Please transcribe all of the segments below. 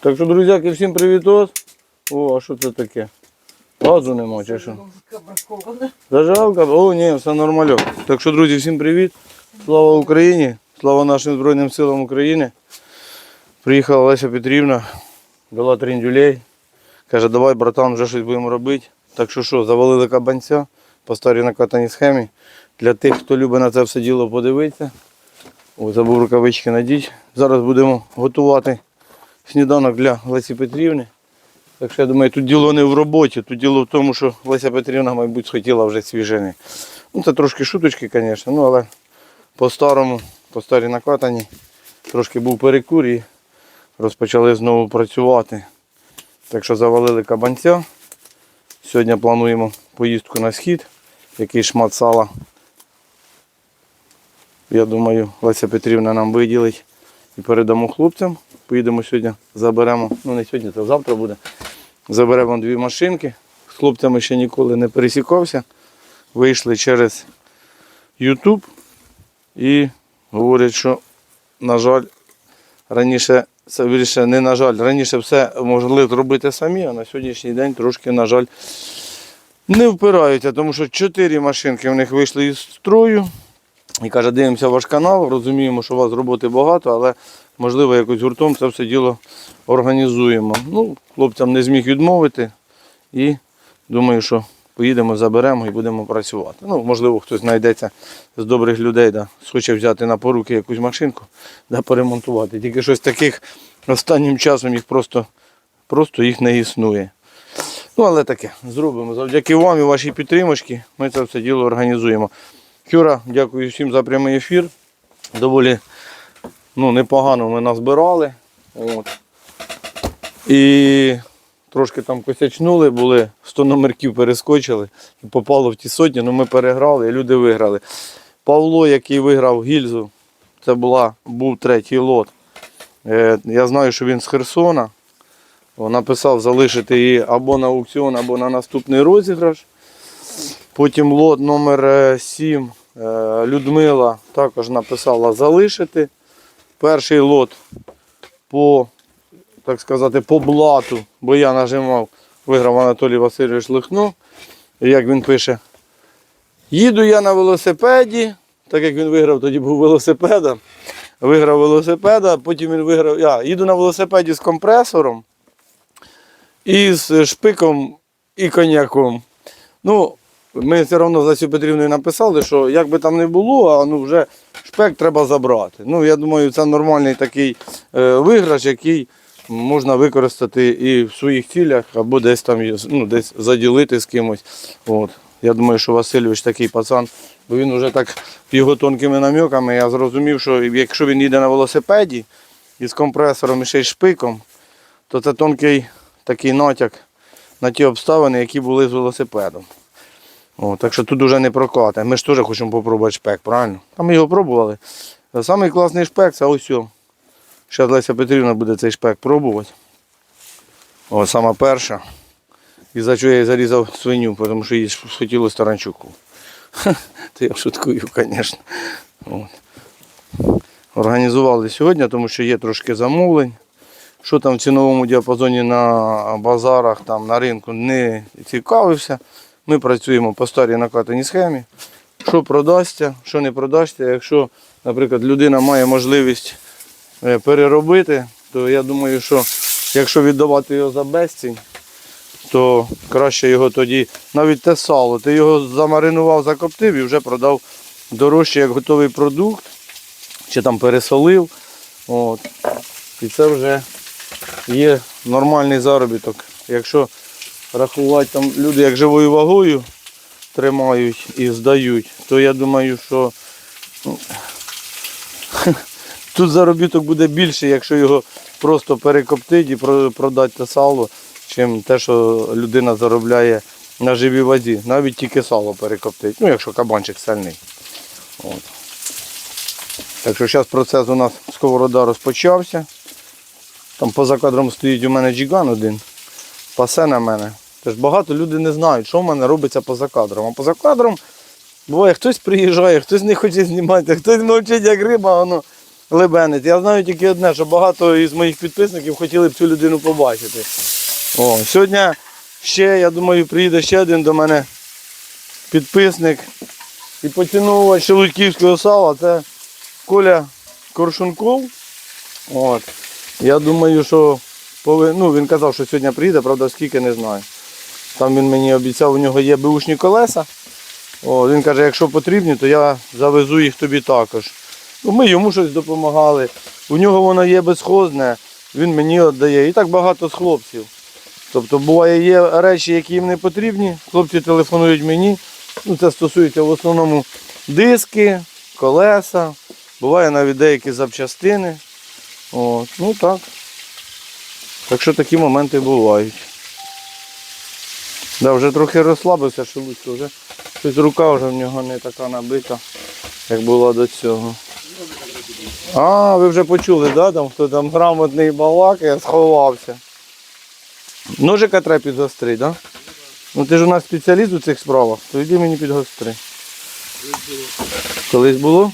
Так що, друзяки, всім привітос. О, а що це таке? Газу нема чи що? Зажигалка? О, ні, все нормально. Так що, друзі, всім привіт. Слава Україні! Слава нашим Збройним силам України. Приїхала Леся Петрівна, дала тріндюлей. Каже, давай, братан, вже щось будемо робити. Так що що, завалили кабанця по старій накатаній схемі. Для тих, хто любить на це все діло подивитися. О, забув рукавички надіть. Зараз будемо готувати сніданок для Лесі Петрівни. Так що я думаю, тут діло не в роботі, тут діло в тому, що Леся Петрівна, мабуть, схотіла вже свіжини. Ну це трошки шуточки, звісно, ну але по-старому, по старій накатані, трошки був перекур і розпочали знову працювати. Так що завалили кабанця. Сьогодні плануємо поїздку на схід, який шмат сала. Я думаю, Леся Петрівна нам виділить і передамо хлопцям. Поїдемо сьогодні, заберемо, ну не сьогодні, це завтра буде. Заберемо дві машинки. З хлопцями ще ніколи не пересікався. Вийшли через YouTube і говорять, що, на жаль, раніше, вірніше, не на жаль, раніше все могли зробити самі, а на сьогоднішній день трошки, на жаль, не впираються, тому що чотири машинки в них вийшли із строю. І каже, дивимося ваш канал, розуміємо, що у вас роботи багато, але можливо якось гуртом це все діло організуємо. Ну, хлопцям не зміг відмовити і думаю, що поїдемо, заберемо і будемо працювати. Ну, можливо, хтось знайдеться з добрих людей, да, схоче взяти на поруки якусь машинку, да, поремонтувати. Тільки щось таких останнім часом їх просто, просто їх не існує. Ну, але таке, зробимо. Завдяки вам і вашій підтримочці ми це все діло організуємо. Юра, дякую всім за прямий ефір. Доволі ну, непогано ми назбирали. От. І трошки там косячнули, були 100 номерків перескочили і попало в ті сотні, але ми переграли і люди виграли. Павло, який виграв гільзу, це була, був третій лот. Е, я знаю, що він з Херсона. Написав залишити її або на аукціон, або на наступний розіграш. Потім лот номер 7 Людмила також написала залишити. Перший лот по, так сказати, по блату, бо я нажимав, виграв Анатолій Васильович Лихно. Як він пише, їду я на велосипеді, так як він виграв, тоді був велосипедом. Виграв велосипеда, потім він виграв. Я їду на велосипеді з компресором і з шпиком і коньяком. Ну, ми все одно за цю Петрівною написали, що як би там не було, а ну вже шпек треба забрати. Ну, я думаю, це нормальний такий е, виграш, який можна використати і в своїх цілях, або десь там ну, десь заділити з кимось. От. Я думаю, що Васильович такий пацан, бо він вже так його тонкими наміками, я зрозумів, що якщо він їде на велосипеді із компресором і ще й шпиком, то це тонкий такий натяк на ті обставини, які були з велосипедом. О, так що тут вже не прокати. Ми ж теж хочемо попробувати шпек, правильно? А ми його пробували. Самий класний шпек це ось. Зараз Леся Петрівна буде цей шпек пробувати. О, сама перша. І за що я зарізав свиню, тому що їй хотілося таранчуку. Це я шуткую, звісно. Організували сьогодні, тому що є трошки замовлень. Що там в ціновому діапазоні на базарах, там, на ринку не цікавився. Ми працюємо по старій накатаній схемі. Що продасться, що не продасться. Якщо, наприклад, людина має можливість е, переробити, то я думаю, що якщо віддавати його за безцінь, то краще його тоді, навіть те сало, ти його замаринував, закоптив і вже продав дорожче як готовий продукт, чи там пересолив. От. І це вже є нормальний заробіток. Якщо рахувати там люди як живою вагою тримають і здають, то я думаю, що ну, тут заробіток буде більше, якщо його просто перекоптити і продати те сало, чим те, що людина заробляє на живій вазі. Навіть тільки сало перекоптить. Ну, якщо кабанчик сильний. От. Так що зараз процес у нас сковорода розпочався. Там поза кадром стоїть у мене джиган один, пасе на мене. Тож багато людей не знають, що в мене робиться поза кадром. А поза кадром буває, хтось приїжджає, хтось не хоче знімати, хтось мовчить як риба, воно Лебенець. Я знаю тільки одне, що багато із моїх підписників хотіли б цю людину побачити. О, сьогодні ще, я думаю, приїде ще один до мене підписник і поціновувач шелудьківського сала. Це Коля Коршунков. От. Я думаю, що пови- ну, він казав, що сьогодні приїде, правда, скільки не знаю. Там він мені обіцяв, у нього є беушні колеса. О, він каже, якщо потрібні, то я завезу їх тобі також. Ну, ми йому щось допомагали. У нього воно є безхозне, він мені віддає. І так багато з хлопців. Тобто буває є речі, які їм не потрібні. Хлопці телефонують мені. Ну, це стосується в основному диски, колеса, буває навіть деякі запчастини. От, ну так. Так що такі моменти бувають. Да, вже трохи розслабився шелудько, вже щось рука вже в нього не така набита, як була до цього. А, ви вже почули, да? там, хто там грамотний балакає, сховався. Ножика треба підгострити? Да? Ну ти ж у нас спеціаліст у цих справах, то йди мені підгостри. Колись було?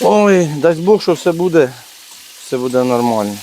Ой, дасть Бог, що все буде, все буде нормально.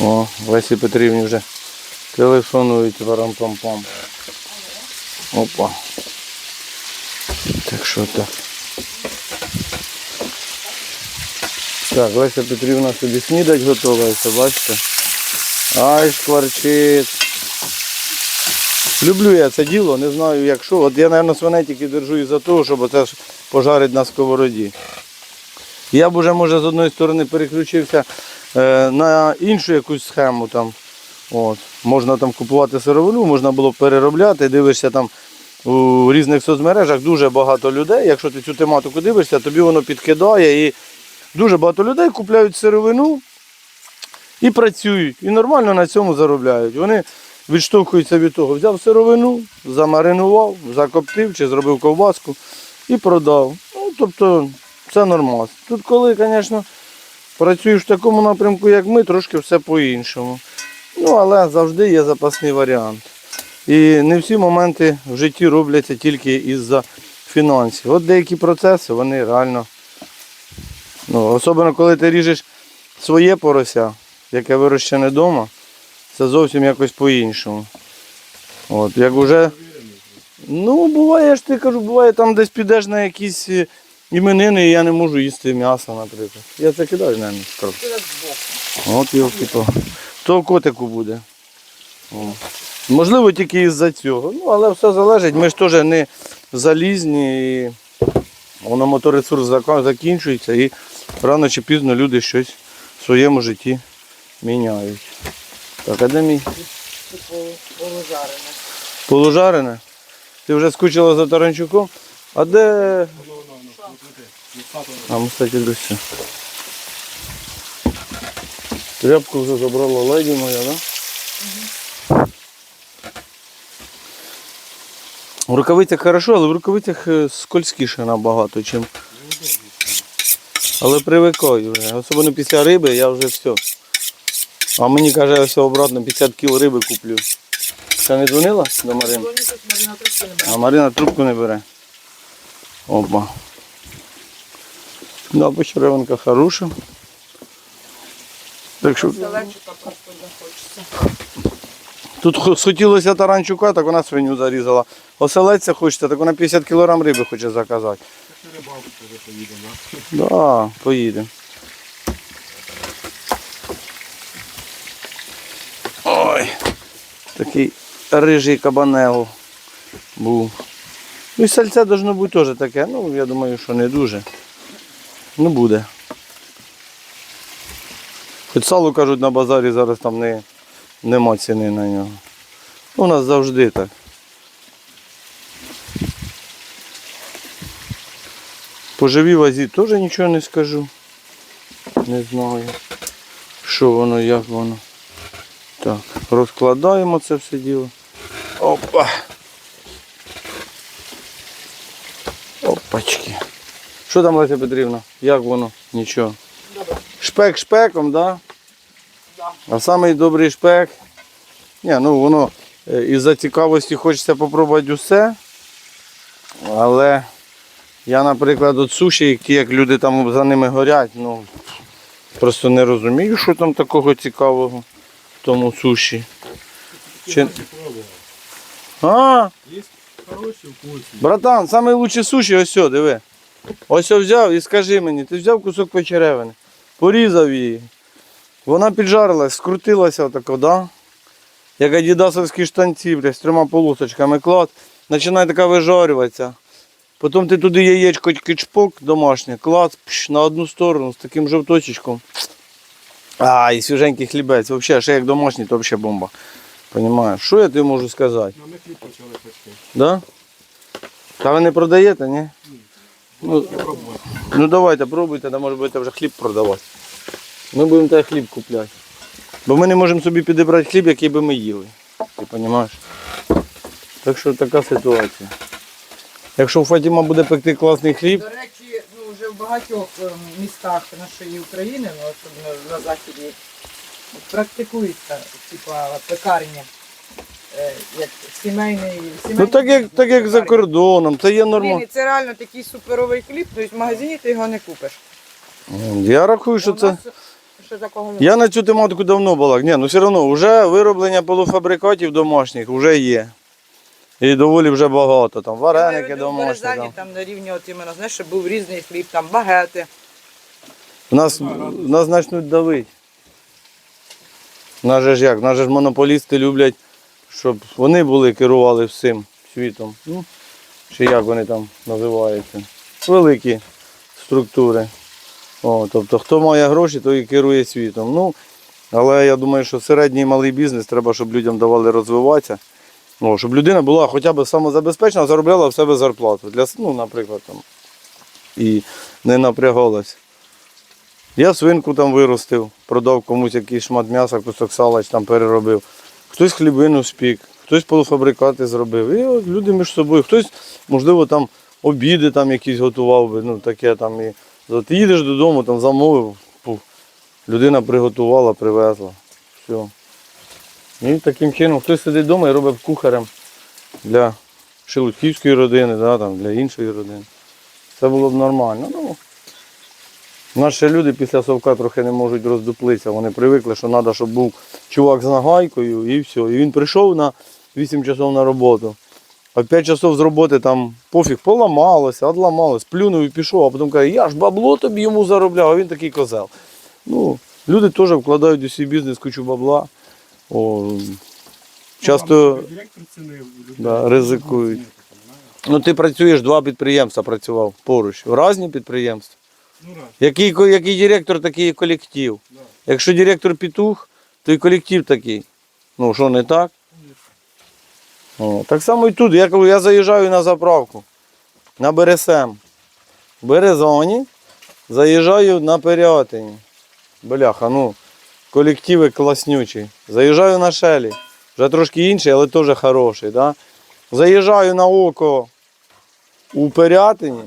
О, Лесі Петрівні вже телефонують варам-пам-пам. Опа. Так що так. Так, Леся Петрівна собі снідать готується, бачите? Ай, шкварчить. Люблю я це діло, не знаю як що. От я, мабуть, свиней тільки держу із-за того, щоб це ж пожарити на сковороді. Я б уже, може, з одної сторони переключився на іншу якусь схему. Там. От. Можна там купувати сировину, можна було переробляти, дивишся там у різних соцмережах дуже багато людей. Якщо ти цю тематику дивишся, тобі воно підкидає і дуже багато людей купляють сировину і працюють. І нормально на цьому заробляють. Вони відштовхуються від того, взяв сировину, замаринував, закоптив чи зробив ковбаску і продав. Ну, тобто це нормально. Тут коли, звісно, працюєш в такому напрямку, як ми, трошки все по-іншому. Ну, але завжди є запасний варіант. І не всі моменти в житті робляться тільки із-за фінансів. От деякі процеси, вони реально. Ну, особливо коли ти ріжеш своє порося, яке вирощене вдома, це зовсім якось по-іншому. От, як уже, ну, буває, я ж ти кажу, буває там десь підеш на якісь іменини, і я не можу їсти м'ясо, наприклад. Я це кидаю, мабуть, кров. От його то. То котику буде. О. Можливо, тільки із-за цього. Ну, але все залежить. Ми ж теж не залізні. І воно моторесурс закінчується і рано чи пізно люди щось в своєму житті міняють. Так, а де мій? Полужарене. Полужарене? Ти вже скучила за Таранчуком? А де. А ми, кстати, до. Тряпку вже забрала леді моя? Да? В рукавицях хорошо, але в рукавицях е, скользкіше набагато, чим. Але привикаю вже. Особливо після риби я вже все. А мені каже, я все обратно 50 кіл риби куплю. Ще не дзвонила до Марини? Марина трубки не А. Марина трубку не бере. Опа. Да, почеревинка хороша. Так що Селечика просто не хочеться. тут хо- схотілося таранчука, так вона свиню зарізала. Оселедця хочеться, так вона 50 кг риби хоче заказати. Да, поїдемо. Ой, такий рижий кабанео був. Ну і сальце должно бути теж таке, ну я думаю, що не дуже. Ну буде. Хоч сало кажуть на базарі зараз там не, нема ціни на нього. Ну, у нас завжди так. По живій вазі теж нічого не скажу. Не знаю, що воно, як воно. Так, розкладаємо це все діло. Опа. Опачки. Що там, Леся Петрівна? Як воно? Нічого. Добре. Шпек шпеком, да? Да. А самий добрий шпек. Ні, ну воно е, із-за цікавості хочеться попробувати усе. Але я, наприклад, от суші, які як люди там за ними горять, ну просто не розумію, що там такого цікавого в тому суші. Чи... А, братан, найкращі суші, ось, диви. Ось о взяв і скажи мені, ти взяв кусок печеревини, порізав її. Вона піджарилась, скрутилася отако, да? Як адідасовські штанці, блядь, з трьома полосочками клад, починає така вижарюватися. Потім ти туди яєчко кичпок домашнє, клад пш, на одну сторону з таким жовточечком. А, і свіженький хлібець. Взагалі, ще як домашній, то взагалі бомба. Понімаєш? Що я тобі можу сказати? На них хліб почали печки. Да? Та ви не продаєте, ні? Ну, ну давайте, пробуйте, да може будете вже хліб продавати. Ми будемо тебе хліб купляти. Бо ми не можемо собі підібрати хліб, який би ми їли. Ти розумієш? Так що така ситуація. Якщо Фатіма буде пекти класний хліб, До речі, ну вже в багатьох ем, містах нашої України, ну особливо на заході, практикується, типа пекарні. Е, Як сімейний, сімейний ну так як, так як за кордоном, це є Блін, нормально. і це реально такий суперовий хліб, тобто в магазині ти його не купиш. Я рахую, що У це. нас Ще такого немає. Я на цю тематику давно балак. Ні, ну все одно, вже вироблення полуфабрикатів домашніх вже є. І доволі вже багато. Там вареники Я домашні. Березані Там. там на рівні, от іменно, знаєш, щоб був різний хліб, там багети. Нас, нас почнуть давити. Нас же ж як? Нас же ж монополісти люблять, щоб вони були, керували всім світом. Ну, чи як вони там називаються. Великі структури. О, тобто, хто має гроші, той і керує світом. Ну, але я думаю, що середній і малий бізнес треба, щоб людям давали розвиватися. Ну, щоб людина була хоча б самозабезпечена, заробляла в себе зарплату. Для, ну, наприклад, там, і не напрягалась. Я свинку там виростив, продав комусь якийсь шмат м'яса, кусок сала чи там переробив. Хтось хлібину спік, хтось полуфабрикати зробив. І от люди між собою, хтось, можливо, там обіди там якісь готував би, ну таке там. І... Ти їдеш додому, там замовив, пух, людина приготувала, привезла. Все. І таким чином хтось сидить вдома і робить кухарем для шелудьківської родини, да, там, для іншої родини. Це було б нормально. Ну, Наші люди після совка трохи не можуть роздуплитися. Вони привикли, що треба, щоб був чувак з нагайкою і все. І він прийшов на 8 часов на роботу. А 5 часов з роботи там пофіг, поламалося, одламалось, плюнув і пішов, а потім каже, я ж бабло тобі йому заробляв, а він такий козел. Ну, люди теж вкладають у свій бізнес кучу бабла. О, часто Да, ризикують. ну, ти працюєш, два підприємства працював поруч. Різні підприємства. Ну. Який, який директор, такий і колектив. Да. Якщо директор петух, то і колектив такий. Ну, що не так? О, так само і тут. Я я заїжджаю на заправку. На БРСМ. В Березоні. Заїжджаю на Пирятині. Бляха, ну, колективи класнючі. Заїжджаю на Шелі. Вже трошки інший, але теж хороший. Да? Заїжджаю на око у Пирятині.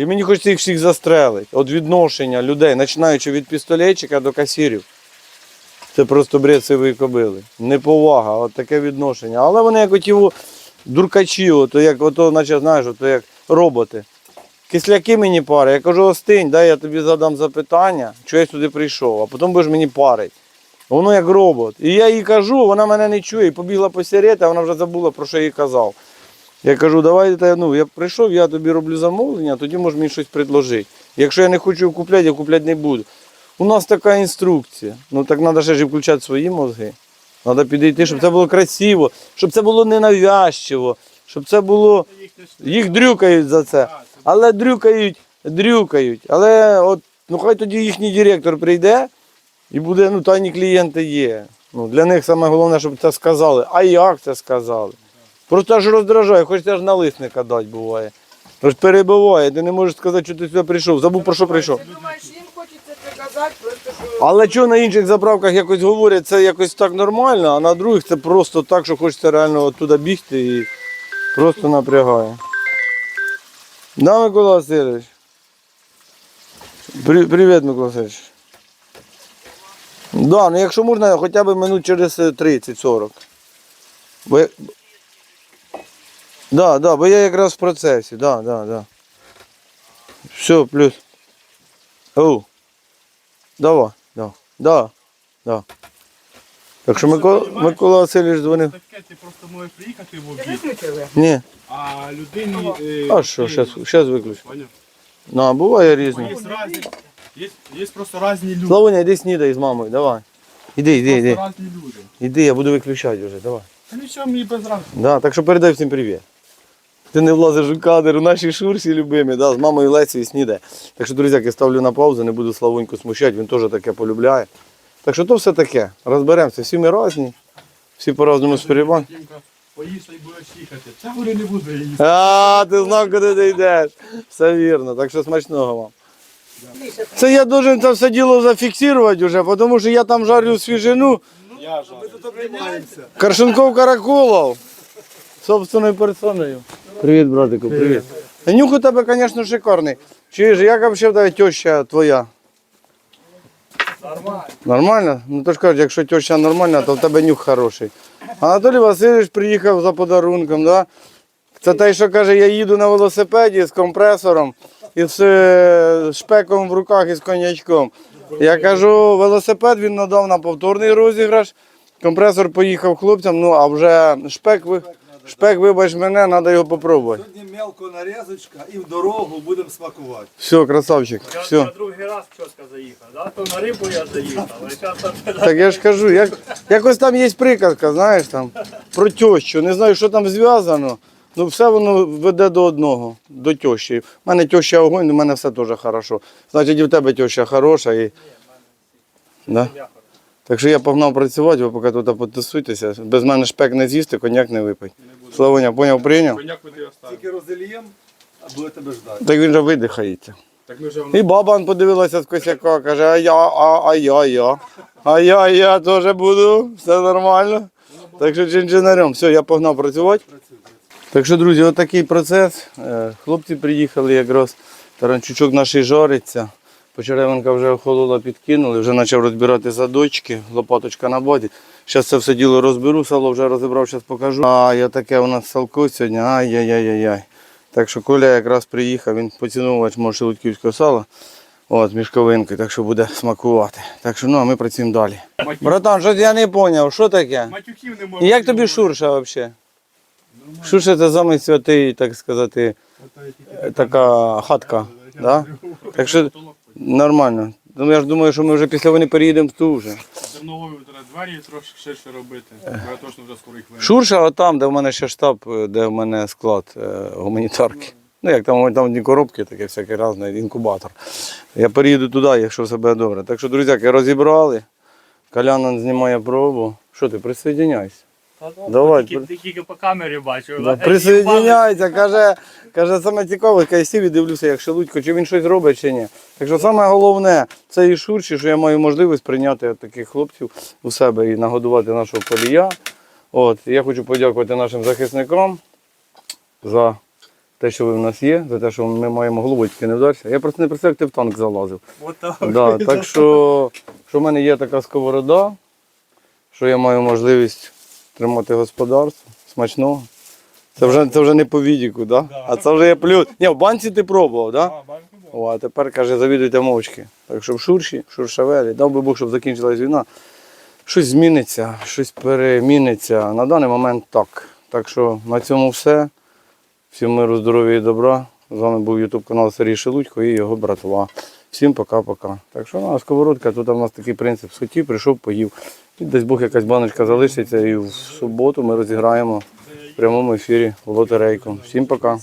І мені хочеться їх всіх застрелити. От відношення людей, починаючи від пістолетчика до касірів. Це просто бред сивої кобили. Неповага, от таке відношення. Але вони як оті дуркачі, ото як ото, наче знаєш, ото як роботи. Кисляки мені пари. Я кажу, остинь, дай я тобі задам запитання, чого я сюди прийшов, а потім будеш мені парить. Воно як робот. І я їй кажу, вона мене не чує, і побігла посередити, а вона вже забула, про що я їй казав. Я кажу, давайте, ну, я прийшов, я тобі роблю замовлення, тоді можеш мені щось предложити. Якщо я не хочу купляти, я купляти не буду. У нас така інструкція. Ну так треба ще ж і включати свої мозги. Треба підійти, щоб це було красиво, щоб це було ненавязчиво, щоб це було. Їх дрюкають за це. Але дрюкають, дрюкають. Але от, ну хай тоді їхній директор прийде і буде, ну, тайні клієнти є. Ну, для них саме головне, щоб це сказали. А як це сказали? Просто аж роздражає, хочеться аж налисника дати буває. Аж перебиває, ти не можеш сказати, що ти сюди прийшов. Забув про що прийшов. Ти думаєш, їм хочеться це казати, просто що. Але що на інших заправках якось говорять, це якось так нормально, а на других це просто так, що хочеться реально оттуда бігти і просто напрягає. Да, Микола Васильович? При, привіт, Микола Васильович. Да, ну якщо можна, хоча б минут через е, 30-40. Бо, я- Да, да, бо я якраз в процесі, да, да, да. Все, плюс. Оу. Давай, да, да, да. Так що Микола, Микола Васильович дзвонив. Таке ти просто можеш приїхати в обід. Ні. а людині... е, А що, щас виключу. Поняв? Ну, а буває Є різні. є, є просто різні люди. Славоня, іди снідай з мамою, давай. Іди, іди, іди. Просто різні люди. Іди, я буду виключати вже, давай. Та нічого мені без разу. Да, так що передай всім привіт. Ти не влазиш у кадр, у нашій шурсі любимі, да, з мамою Лесією снідає. Так що, друзяки, ставлю на паузу, не буду Славоньку смущати, він теж таке полюбляє. Так що то все таке. Розберемося, всі ми різні, всі по-разному сприймаємо. Поїсти і будеш їхати. Та говорю, не їсти. А, ти знав, куди ти йдеш. Все вірно, так що смачного вам. Це я должен це все діло зафіксувати вже, тому що я там жарю свіжину. Я ж. Ми тут. Каршенков Каракулов. Собственною персоною. Привіт, братику, привіт. Нюх у тебе, звісно, шикарний. Чуєш, як взагалі в тебе теща твоя? нормально. Нормально? Ну то ж кажуть, якщо теща нормальна, то в тебе нюх хороший. Анатолій Васильович приїхав за подарунком, да? Це той, що каже, я їду на велосипеді з компресором і з е, шпеком в руках і з конячком. Я кажу, велосипед він надав на повторний розіграш. Компресор поїхав хлопцям, ну а вже шпек, ви- шпек вибач мене, треба його попробувати. Сьогодні мелко нарізочка і в дорогу будемо смакувати. Все, красавчик. Я Все. на другий раз чітко заїхав, да? то на рибу я заїхав, а зараз там Так я ж кажу, як, якось там є приказка, знаєш, там, про тещу. Не знаю, що там зв'язано. Ну, все воно веде до одного, до тещі. У мене теща огонь, у мене все теж хорошо. Значить, і в тебе теща хороша. І... Да? Так що я погнав працювати, ви поки тут потусуйтеся. Без мене шпек не з'їсти, коньяк не випить. Славоня, поняв, прийняв? Коняк куди оставив. Тільки розельєм, а буде тебе ждати. Так він же видихається. Так ми вже І баба он подивилася з косяка, каже, а я, а, а я, я. А я, я теж буду, все нормально. Так що чинчинарем, все, я погнав працювати. Так що, друзі, отакий процес. Е, Хлопці приїхали якраз, таранчучок наш жариться. Почеревинка вже охолола, підкинули, вже почав розбирати задочки, лопаточка на боді. Зараз це все діло розберу, сало вже розібрав, зараз покажу. А, я таке у нас салко сьогодні, ай-яй-яй-яй. Так що Коля якраз приїхав, він поцінувач може шелудьківського сала. От, мішковинки, так що буде смакувати. Так що ну, а ми працюємо далі. Братан, щось я не зрозумів, що таке? матюхів не можу. І як тобі Шурша взагалі? Шурша це самий святий, так сказати, така хатка. Да? Так що нормально. Ну я ж думаю, що ми вже після війни переїдемо в ту вже. Новою треба двері трошки ширше робити. Я точно вже скоро їх винен. Шурша, а там, де в мене ще штаб, е, де в мене склад е, гуманітарки. Ну, як там, там одні коробки, таке всяке разне, інкубатор. Я переїду туди, якщо все буде добре. Так що, друзяки, розібрали. Калянин знімає пробу. Що ти, присоединяйся. Давай, Тільки, тільки по камері бачу. Да, присоединяйся, каже, каже, саме цікаве, я сів і дивлюся, як Шелудько, чи він щось робить, чи ні. Так що саме головне, це і шурші, що я маю можливість прийняти от таких хлопців у себе і нагодувати нашого полія. От, я хочу подякувати нашим захисникам за те, що ви в нас є, за те, що ми маємо тільки не вдарся. Я просто не представляю, як ти в танк залазив. Да, так що, що в мене є така сковорода, що я маю можливість тримати господарство смачного. Це вже, це вже не по відіку, да? а це вже є плюс. Ні, в банці ти пробував, да? О, а тепер каже, завідуйте мовчки. Так в Шурші, Шуршавелі, дав би Бог, щоб закінчилась війна. Щось зміниться, щось переміниться. На даний момент так. Так що на цьому все. Всім миру, здоров'я і добра. З вами був YouTube канал Сергій Шелудько і його братва. Всім пока-пока. Так що ну, а сковородка, тут у нас такий принцип. Схотів, прийшов, поїв. І десь Бог якась баночка залишиться і в суботу ми розіграємо в прямому ефірі в лотерейку. Всім пока.